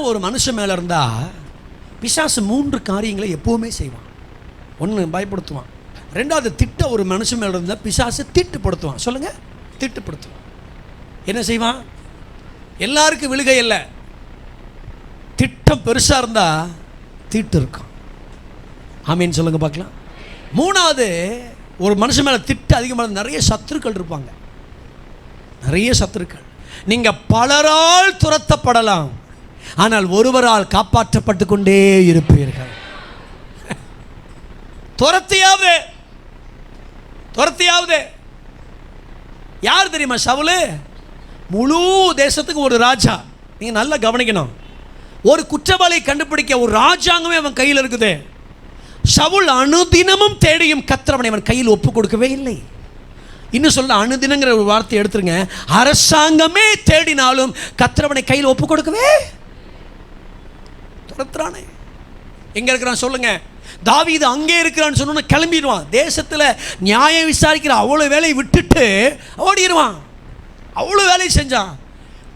திட்டம் ஒரு மனுஷன் மேலே இருந்தால் பிசாசு மூன்று காரியங்களை எப்போவுமே செய்வான். ஒன்று பயப்படுத்துவான். ரெண்டாவது திட்டம் ஒரு மனுஷன் மேலே இருந்தால் பிசாசு திட்டுப்படுத்துவான். சொல்லுங்கள் திட்டுப்படுத்துவான். என்ன செய்வான்? எல்லாருக்கும் விழுகை இல்லை திட்டம் பெருசாக இருந்தால் தீட்டு இருக்கும். ஆமீன் சொல்லுங்க பார்க்கலாம். மூணாவது ஒரு மனுஷன் மேலே திட்டு அதிகமாக நிறைய சத்துருக்கள் இருப்பாங்க. நிறைய சத்துருக்கள். நீங்கள் பலரால் துரத்தப்படலாம். ஆனால் ஒருவரால் காப்பாற்றப்பட்டு கொண்டே இருப்பீர்கள். துரத்தியாவது. துரத்தியாவது. யார் தெரியுமா சவுலு முழு தேசத்துக்கு ஒரு ராஜா. நீங்கள் நல்லா கவனிக்கணும். ஒரு குற்றவாளியை கண்டுபிடிக்க ஒரு ராஜாங்கமே அவன் கையில் இருக்குது. சவுல் அனுதினமும் தேடியும் கத்திரவனை அவன் கையில் ஒப்பு கொடுக்கவே இல்லை. இன்னும் சொல்ல அணுதினங்கிற ஒரு வார்த்தை எடுத்துருங்க. அரசாங்கமே தேடினாலும் கத்திரவனை கையில் ஒப்பு கொடுக்கவே துரத்துறானே எங்க இருக்கிறான் சொல்லுங்க. தாவீது அங்கே இருக்கிறான்னு சொன்னோன்னு கிளம்பிடுவான். தேசத்தில் நியாயம் விசாரிக்கிற அவ்வளோ வேலையை விட்டுட்டு ஓடிடுவான். அவ்வளோ வேலையை செஞ்சான்.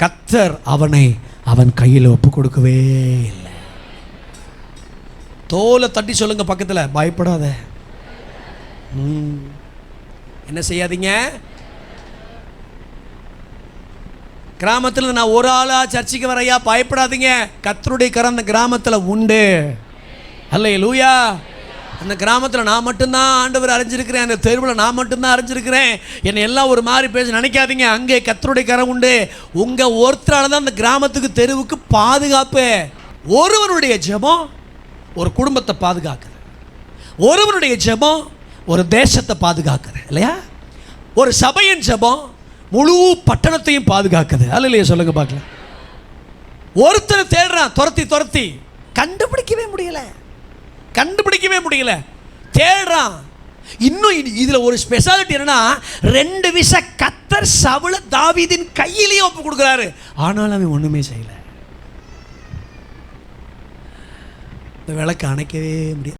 கத்தர் அவனை அவன் கையில் ஒப்பு கொடுக்கவே இல்லை. தோலை தட்டி சொல்லுங்க பக்கத்தில். பயப்படாத. என்ன செய்யாதீங்க? கிராமத்தில் நான் ஒரு ஆளாக சர்ச்சைக்கு வரையா பயப்படாதீங்க. கத்தருடைய கரம் அந்த கிராமத்தில் உண்டு. அல்ல லூயா அந்த கிராமத்தில் நான் மட்டும்தான் ஆண்டவர் அறிஞ்சிருக்கிறேன். அந்த தெருவில் நான் மட்டும்தான் அறிஞ்சிருக்கிறேன். என்னை எல்லாம் ஒரு மாதிரி பேச நினைக்காதீங்க. அங்கே கத்தருடைய கரம் உண்டு. உங்கள் ஒருத்தரால் தான் அந்த கிராமத்துக்கு தெருவுக்கு பாதுகாப்பு. ஒருவருடைய ஜெபம் ஒரு குடும்பத்தை பாதுகாக்குது. ஒருவருடைய ஜெபம் ஒரு தேசத்தை பாதுகாக்குது. இல்லையா? ஒரு சபையின் ஜெபம் முழு பட்டணத்தையும் பாதுகாக்குது. அல்ல இல்லையா சொல்லுங்க பார்க்கலாம். ஒருத்தர் தேடுறான் துரத்தி துரத்தி. கண்டுபிடிக்கவே முடியல. கண்டுபிடிக்கவே முடியல. தேடுறான். இன்னும் இது- இதுல ஒரு ஸ்பெஷாலிட்டி என்னன்னா ரெண்டு விஷ கத்தர் சவுள தாவீதின் கையிலேயே ஒப்பு கொடுக்குறாரு. ஆனாலும் அவன் ஒண்ணுமே செய்யல. இந்த விளக்கு அணைக்கவே முடியாது